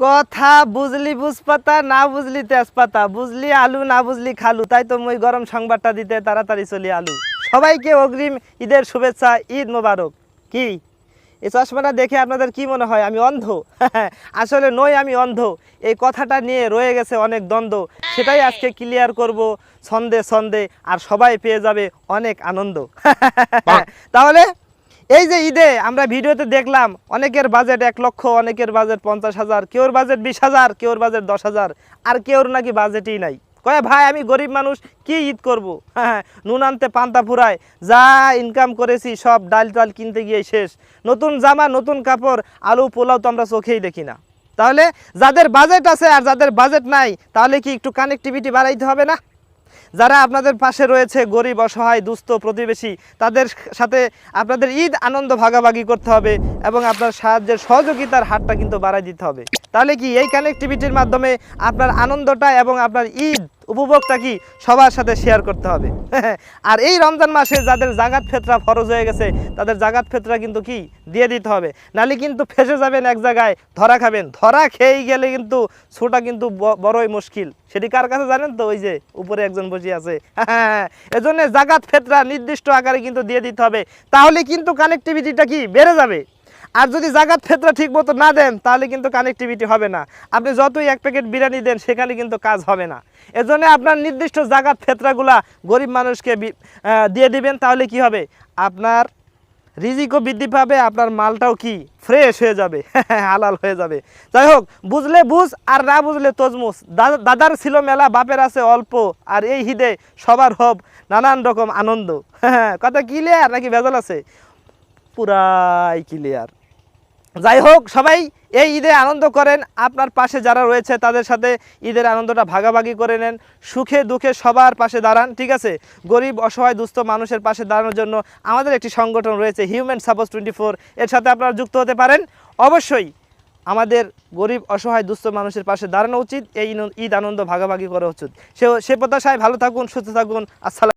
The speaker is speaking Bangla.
কথা বুঝলি বুঝপাতা না বুঝলি তেজপাতা। বুঝলি আলু না বুঝলি খালু। তাই তো মই গরম সংবাদটা দিতে তাড়াতাড়ি চলি আলু। সবাইকে অগ্রিম ঈদের শুভেচ্ছা ঈদ মোবারক। কি? এই চশমাটা দেখে আপনাদের কি মনে হয়? আমি অন্ধ? আসলে নই আমি অন্ধ। এই কথাটা নিয়ে রয়ে গেছে অনেক দ্বন্দ্ব। সেটাই আজকে ক্লিয়ার করব ছন্দে ছন্দে আর সবাই পেয়ে যাবে অনেক আনন্দ। তাহলে এই যে ঈদে আমরা ভিডিওতে দেখলাম অনেকের বাজেট এক লক্ষ, অনেকের বাজেট পঞ্চাশ হাজার, কেউর বাজেট বিশ হাজার, কেউর বাজেট দশ হাজার, আর কেউর নাকি বাজেটই নাই। কয়ে, ভাই, আমি গরিব মানুষ, কি ঈদ করব? হ্যাঁ নুন আনতে পান্তা ফুরায়, যা ইনকাম করেছি, সব ডাল টাল কিনতে গিয়ে শেষ। নতুন জামা, নতুন কাপড়, আলু, পোলাও তো আমরা চোখেই দেখি না। তাহলে যাদের বাজেট আছে আর যাদের বাজেট নাই, তাহলে কি একটু কানেক্টিভিটি বাড়াইতে হবে না? যারা আপনাদের পাশে রয়েছে, গরিব, অসহায়, দুস্থ, প্রতিবেশী, তাদের সাথে আপনাদের ঈদ আনন্দ ভাগাভাগি করতে হবে এবং আপনার সাহায্যের সহযোগিতার হারটা কিন্তু বাড়াই দিতে হবে। তাহলে কি এই কানেক্টিভিটির মাধ্যমে আপনার আনন্দটা এবং আপনার ঈদ উপভোগটা কি? সবার সাথে শেয়ার করতে হবে। আর এই রমজান মাসে যাদের জাগাত ফেতরা ফরজ হয়ে গেছে, তাদের জাগাত ফেতরা কিন্তু কি? দিয়ে দিতে হবে। নালে কিন্তু ফেসে যাবেন এক জায়গায়, ধরা খাবেন। ধরা খেয়েই গেলে কিন্তু ছোটা কিন্তু বড়ই মুশকিল। সেটি কার কাছে জানেন তো? ওই যে উপরে একজন বসে আছে। এজন্য জাগাত ফেতরা নির্দিষ্ট আকারে কিন্তু দিয়ে দিতে হবে। তাহলে কিন্তু কানেক্টিভিটিটা কি? বেড়ে যাবে। আর যদি জাগাত ফেতরা ঠিক মতো না দেন, তাহলে কিন্তু কানেক্টিভিটি হবে না। আপনি যতই এক প্যাকেট বিরিয়ানি দেন, সেখানে কিন্তু কাজ হবে না। এজন্য আপনার নির্দিষ্ট জাগাত ফেতরাগুলা গরিব মানুষকে দিয়ে দিবেন, তাহলে কি হবে? আপনার রিজিকও বৃদ্ধি পাবে, আপনার মালটাও কি? ফ্রেশ হয়ে যাবে, হালাল হয়ে যাবে। যাই হোক, বুঝলে বুঝ, আর না বুঝলে তজমুস দাদার ছিল মেলা, বাপের আছে অল্প, আর এই হিদে সবার হব নানান রকম আনন্দ। হ্যাঁ কথা ক্লিয়ার নাকি ভেজাল আছে? পুরাই ক্লিয়ার যাই হোক, সবাই এই ঈদে আনন্দ করেন। আপনার পাশে যারা রয়েছে, তাদের সাথে ঈদের আনন্দটা ভাগাভাগি করে নেন। সুখে দুঃখে সবার পাশে দাঁড়ান, ঠিক আছে? গরিব, অসহায়, দুস্থ মানুষের পাশে দাঁড়ানোর জন্য আমাদের একটি সংগঠন রয়েছে হিউম্যান সাপোজ টোয়েন্টি ফোর এর সাথে আপনারা যুক্ত হতে পারেন। অবশ্যই আমাদের গরিব, অসহায়, দুস্থ মানুষের পাশে দাঁড়ানো উচিত। এই ঈদ আনন্দ ভাগাভাগি করা উচিত। সে সে প্রত্যাশায় ভালো থাকুন, সুস্থ থাকুন। আসসালাম।